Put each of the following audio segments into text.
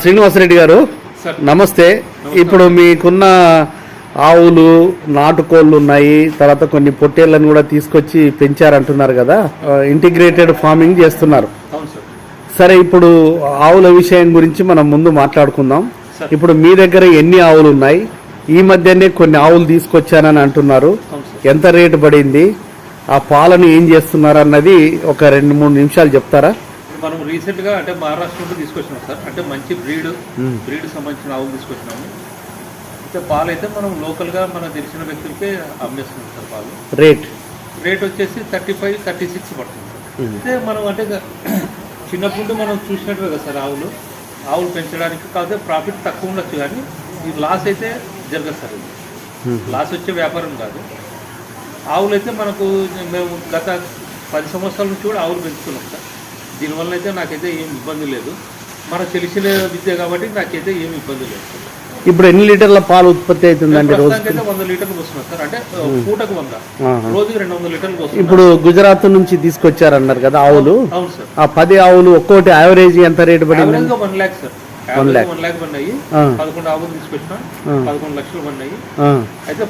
శ్రీనివాసరెడ్డి గారు నమస్తే. ఇప్పుడు మీకున్న ఆవులు నాటుకోళ్ళు ఉన్నాయి తర్వాత కొన్ని పొట్టేళ్ళను కూడా తీసుకొచ్చి పెంచారంటున్నారు కదా. ఇంటిగ్రేటెడ్ ఫార్మింగ్ చేస్తున్నారు. సార్. ఇప్పుడు ఆవుల విషయం గురించి మనం ముందు మాట్లాడుకుందాం. ఇప్పుడు మీ దగ్గర ఎన్ని ఆవులు ఉన్నాయి? ఈ మధ్యనే కొన్ని ఆవులు తీసుకొచ్చానని అంటున్నారు. ఎంత రేటు పడింది? ఆ పాలను ఏం చేస్తున్నారు అన్నది ఒక రెండు మూడు నిమిషాలు చెప్తారా? మనం రీసెంట్గా అంటే మహారాష్ట్ర నుండి తీసుకొచ్చినాం సార్. అంటే మంచి బ్రీడ్. బ్రీడ్ సంబంధించిన ఆవులు తీసుకొచ్చినాము. అయితే పాలు అయితే మనం లోకల్గా మనకు తెలిసిన వ్యక్తులకే అమ్మేస్తున్నాం సార్ పాలు. రేట్? రేట్ వచ్చేసి థర్టీ ఫైవ్ థర్టీ సిక్స్ పడుతుంది సార్. అయితే మనం అంటే నుండి మనం చూసినట్టు కదా సార్ ఆవులు. ఆవులు పెంచడానికి కాకపోతే ప్రాఫిట్ తక్కువ ఉండొచ్చు కానీ ఈ లాస్ అయితే జరగదు సార్. లాస్ వచ్చే వ్యాపారం కాదు. ఆవులు అయితే మనకు మేము గత పది సంవత్సరాల నుంచి కూడా ఆవులు పెంచుతున్నాం సార్. దీనివల్ల అయితే నాకైతే ఏం ఇబ్బంది లేదు. మనకు తెలిసిన విద్య కాబట్టి నాకైతే ఏమి ఇబ్బంది లేదు. ఇప్పుడు ఎన్ని లీటర్ల పాలు ఉత్పత్తి అవుతుందండి రోజు వంద లీటర్లు వస్తున్నాం సార్. అంటే పూటకు వంద. రోజుకి రెండు వందల లీటర్లు వస్తుంది ఇప్పుడు గుజరాత్ నుంచి తీసుకొచ్చారన్నారు కదా ఆవులు. అవును సార్. ఆ పది ఆవులు ఒక్కోటి యావరేజ్ ఎంత రేటు పడింది? One lakh sir. One lakh. One lakh పడినాయి. పదకొండు ఆవులు తీసుకొచ్చిన. పదకొండు లక్షలు పడినాయి. అయితే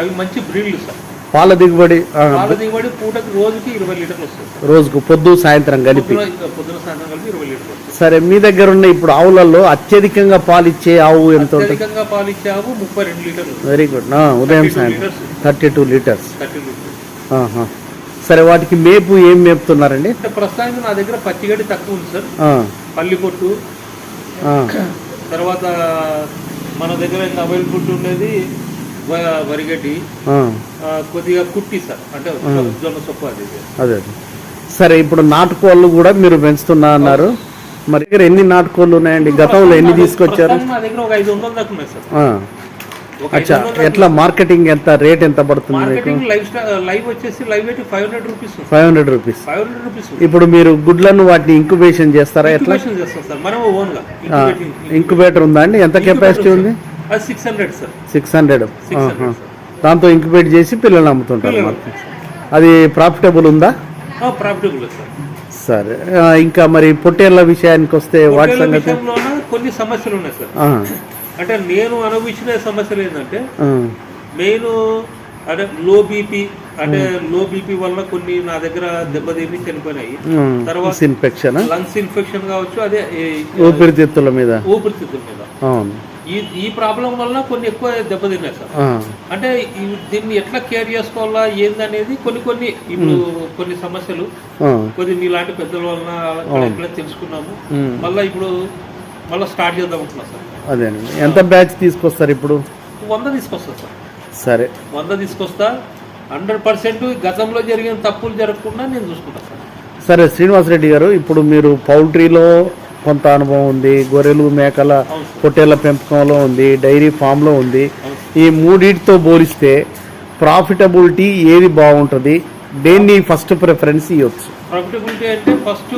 అవి మంచి బ్రీడ్లు సార్. పాల దిగుబడి పాల దిగుబడి పూటకి రోజుకి ఇరవై లీటర్లు వస్తుంది. రోజుకు పొద్దు సాయంత్రం కలిపి. పొద్దున సాయంత్రం కలిపి ఇరవై లీటర్లు సరే మీ దగ్గర ఉన్న ఇప్పుడు ఆవులలో అత్యధికంగా పాలు ఇచ్చే ఆవు ఎంత అత్యధికంగా పాలు ఇచ్చే ఆవు ముప్పై రెండు లీటర్లు వెరీ గుడ్ ఉదయం 32 సాయంత్రం. Thirty two litres. Thirty litres. ఆహా. సరే వాటికి మేపు ఏం మేపుతున్నారండి? ప్రస్తుతానికి నా దగ్గర పచ్చిగడ్డి తక్కువ ఉంది సార్. పల్లి పొట్టు తర్వాత మన దగ్గర అవైలబుల్ ఉండేది వరిగడ్డి కొద్దిగా కుట్టి సార్. అంటే జొన్న సొప్పు అది. సరే ఇప్పుడు నాటుకోళ్ళు కూడా మీరు పెంచుతున్నా అన్నారు. మరి దగ్గర ఎన్ని నాటుకోళ్ళు ఉన్నాయండి? గతంలో ఎన్ని తీసుకొచ్చారు? ప్రస్తుతానికి నా దగ్గర ఒక ఐదు వందల దాకా ఉన్నాయి సార్. ఆ, ఒక ఐదు అచ్చా ఎట్లా మార్కెటింగ్ ఎంత రేట్ ఎంత పడుతుంది మార్కెటింగ్ లైవ్ లైవ్ వచ్చేసి రూపీస్ ఇప్పుడు మీరు గుడ్లను వాటిని ఇంక్యుబేషన్ చేస్తారా? ఎట్లా? ఇంక్యుబేషన్ చేస్తాం సార్. మనం ఓన్గా ఆ, ఇంక్యుబేటింగ్. ఇంక్యుబేటర్ ఉందా అండి? ఎంత కెపాసిటీ ఉంది? Six hundred sir six hundred దాంతో ఇంక్యుబేట్ చేసి పిల్లలు అమ్ముతుంటారు. అది ప్రాఫిటబుల్ ఉందా? Profitable sir. సరే ఇంకా మరి పొట్టేళ్ళ విషయానికి వస్తే వాటి సంగతి? కొన్ని సమస్యలు ఉన్నాయి సార్ అంటే నేను అనుభవించిన సమస్యలు ఏంటంటే మెయిన్ అంటే లో బీపీ అంటే లో బీపీ వల్ల కొన్ని నా దగ్గర దెబ్బతిని చనిపోయినాయి. తర్వాత ఇన్ఫెక్షన్ లంగ్స్ ఇన్ఫెక్షన్ కావచ్చు అదే ఊపిరితిత్తుల మీద. ఊపిరితిత్తుల మీద. అవును. ఈ ఈ ప్రాబ్లం వల్ల కొన్ని ఎక్కువ దెబ్బతిన్నాయి సార్. అంటే దీన్ని ఎట్లా కేర్ చేసుకోవాలా ఏందనేది కొన్ని కొన్ని ఇప్పుడు కొన్ని సమస్యలు కొద్ది మీలాంటి పెద్దల వలన తెలుసుకున్నాము. మళ్ళీ ఇప్పుడు మళ్ళీ స్టార్ట్ చేద్దాం అనుకున్నా సార్. అదేనండి. ఎంత బ్యాచ్ తీసుకొస్తారు ఇప్పుడు? వంద తీసుకొస్తా సార్. సరే. వంద తీసుకొస్తా. హండ్రెడ్ పర్సెంట్ గతంలో జరిగిన తప్పులు జరగకుండా నేను చూసుకుంటా సార్. సరే శ్రీనివాసరెడ్డి గారు ఇప్పుడు మీరు పౌల్ట్రీలో కొంత అనుభవం ఉంది గొర్రెలు మేకల పొట్టేళ్ళ పెంపకంలో ఉంది డైరీ ఫామ్లో ఉంది. ఈ మూడింటితో పోలిస్తే ప్రాఫిటబిలిటీ ఏది బాగుంటుంది? దేన్ని ఫస్ట్ ప్రిఫరెన్స్ ఇవ్వచ్చు ప్రాఫిటబిలిటీ అంటే ఫస్ట్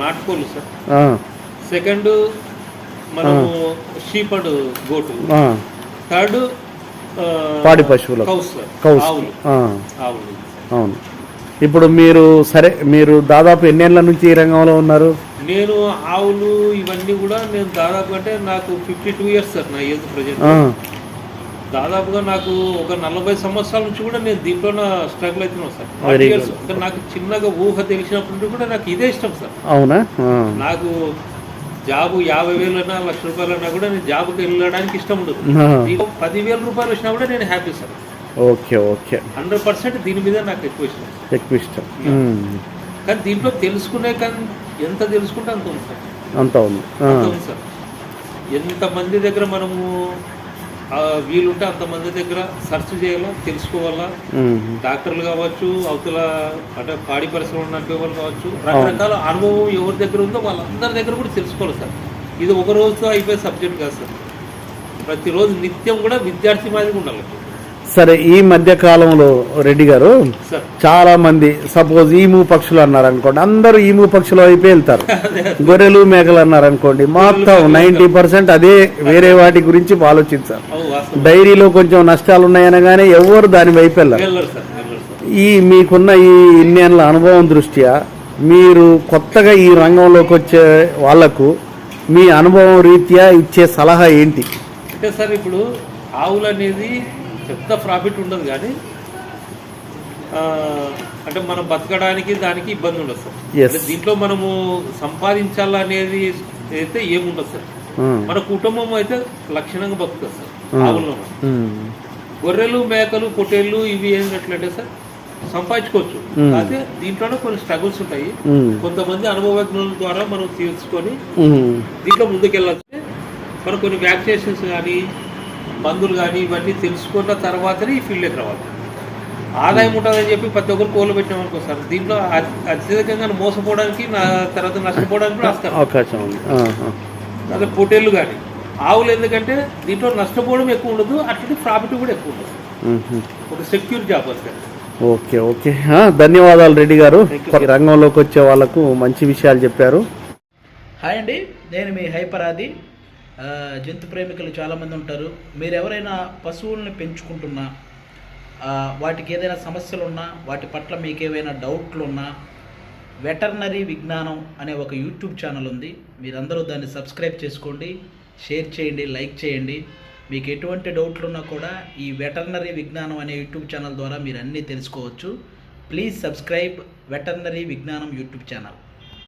నాటుకోళ్ళు సార్. సెకండ్ మనము షీప్ అండ్ గోటు. థర్డ్ పాడి పశువులకు. Cows cows. ఆవులు. అవును. ఇప్పుడు మీరు సరే మీరు దాదాపు ఎన్నేళ్ళ నుంచి ఈ రంగంలో ఉన్నారు? నేను ఆవులు ఇవన్నీ కూడా నేను దాదాపు అంటే నాకు ఫిఫ్టీ టూ ఇయర్స్ సార్ నా ఏజ్ ప్రజెంట్ దాదాపుగా నాకు ఒక నలభై సంవత్సరాల నుంచి కూడా నేను దీంట్లో స్ట్రగుల్ అవుతున్నాను సార్. అంటే నాకు చిన్నగా ఊహ తెలిసినప్పటి నుండి కూడా నాకు ఇదే ఇష్టం సార్ అవునా? నాకు జాబు యాభై వేలైనా లక్ష రూపాయలైనా కూడా నేను జాబుకి వెళ్ళడానికి ఇష్టం ఉండదు. పదివేల రూపాయలు వచ్చినా కూడా నేను happy sir okay okay. Hundred percent దీని మీద నాకు ఎక్కువ ఇష్టం. ఎక్కువ ఇష్టం. కానీ దీంట్లో తెలుసుకునే కానీ ఎంత తెలుసుకుంటే అంత ఉంది సార్. అంత ఉంది. సార్. ఎంతమంది దగ్గర మనము వీలుంటే అంతమంది దగ్గర సెర్చ్ చేయాలా తెలుసుకోవాలా? డాక్టర్లు కావచ్చు అవతల అంటే పాడి పరిశ్రమ నడిపే వాళ్ళు కావచ్చు రకరకాల అనుభవం ఎవరి దగ్గర ఉందో వాళ్ళందరి దగ్గర కూడా తెలుసుకోవాలి సార్. ఇది ఒక రోజుతో అయిపోయే సబ్జెక్ట్ కాదు సార్. ప్రతిరోజు నిత్యం కూడా విద్యార్థి మాదిరిగా ఉండాలి. సరే ఈ మధ్య కాలంలో రెడ్డి గారు చాలా మంది సపోజ్ ఈము పక్షులు అన్నారు అనుకోండి అందరూ ఈము పక్షులు వైపు వెళ్తారు. గొర్రెలు మేకలు అన్నారు అనుకోండి మొత్తం నైన్టీ పర్సెంట్ అదే వేరే వాటి గురించి ఆలోచించారు. డైరీలో కొంచెం నష్టాలు ఉన్నాయనగానే ఎవరు దాని వైపు వెళ్ళరు. ఈ మీకున్న ఈ ఇన్నేళ్ళ అనుభవం దృష్ట్యా మీరు కొత్తగా ఈ రంగంలోకి వచ్చే వాళ్ళకు మీ అనుభవం రీత్యా ఇచ్చే సలహా ఏంటి? అంటే సార్ ఇప్పుడు ఆవులు అనేది పెద్ద ప్రాఫిట్ ఉండదు కానీ అంటే మనం బతకడానికి దానికి ఇబ్బంది ఉండదు సార్. దీంట్లో మనము సంపాదించాలనేది అయితే ఏముండదు సార్. ఉమ్, మన కుటుంబం అయితే లక్షణంగా బతుకుతుంది సార్. Hmm. ఆవుల్లో ఉమ్, గొర్రెలు మేకలు పొట్టేళ్ళు ఇవి ఏంటంటే సార్ సంపాదించుకోవచ్చు. Hmm. అయితే దీంట్లోనే కొన్ని స్ట్రగుల్స్ ఉంటాయి. కొంతమంది అనుభవజ్ఞుల ద్వారా మనం తీర్చుకొని దీంట్లో ముందుకెళ్ళాలంటే మనం కొన్ని వ్యాక్సినేషన్స్ కానీ మందులు కానీ ఇవన్నీ తెలుసుకున్న తర్వాతనే ఈ ఫీల్డ్కి రావాలి. ఆదాయం ఉంటుందని చెప్పి ప్రతి ఒక్కరు కోళ్ళు పెట్టినామనుకో సార్ దీంట్లో అతి- అత్యధికంగా మోసపోవడానికి నా తర్వాత నష్టపోవడానికి కూడా వస్తారు అవకాశం ఉంది. అదే పొటేళ్ళు కానీ. ఆవులు ఎందుకంటే దీంట్లో నష్టపోవడం ఎక్కువ ఉండదు అట్లనే ప్రాఫిట్ కూడా ఎక్కువ ఉండదు. ఒక సెక్యూర్ జాబ్ వస్తుంది ఓకే ఓకే. ధన్యవాదాలు రెడ్డి గారు. రంగంలోకి వచ్చే వాళ్ళకు మంచి విషయాలు చెప్పారు. హాయ్ అండి నేను మీ హైపరాది. జంతు ప్రేమికులు చాలామంది ఉంటారు. మీరు ఎవరైనా పశువుల్ని పెంచుకుంటున్నా వాటికి ఏదైనా సమస్యలు ఉన్నా వాటి పట్ల మీకు ఏవైనా డౌట్లు ఉన్నా వెటర్నరీ విజ్ఞానం అనే ఒక యూట్యూబ్ ఛానల్ ఉంది. మీరందరూ దాన్ని సబ్స్క్రైబ్ చేసుకోండి షేర్ చేయండి లైక్ చేయండి. మీకు ఎటువంటి డౌట్లు ఉన్నా కూడా ఈ వెటర్నరీ విజ్ఞానం అనే యూట్యూబ్ ఛానల్ ద్వారా మీరు అన్నీ తెలుసుకోవచ్చు. Please subscribe veterinary Vignanam YouTube channel.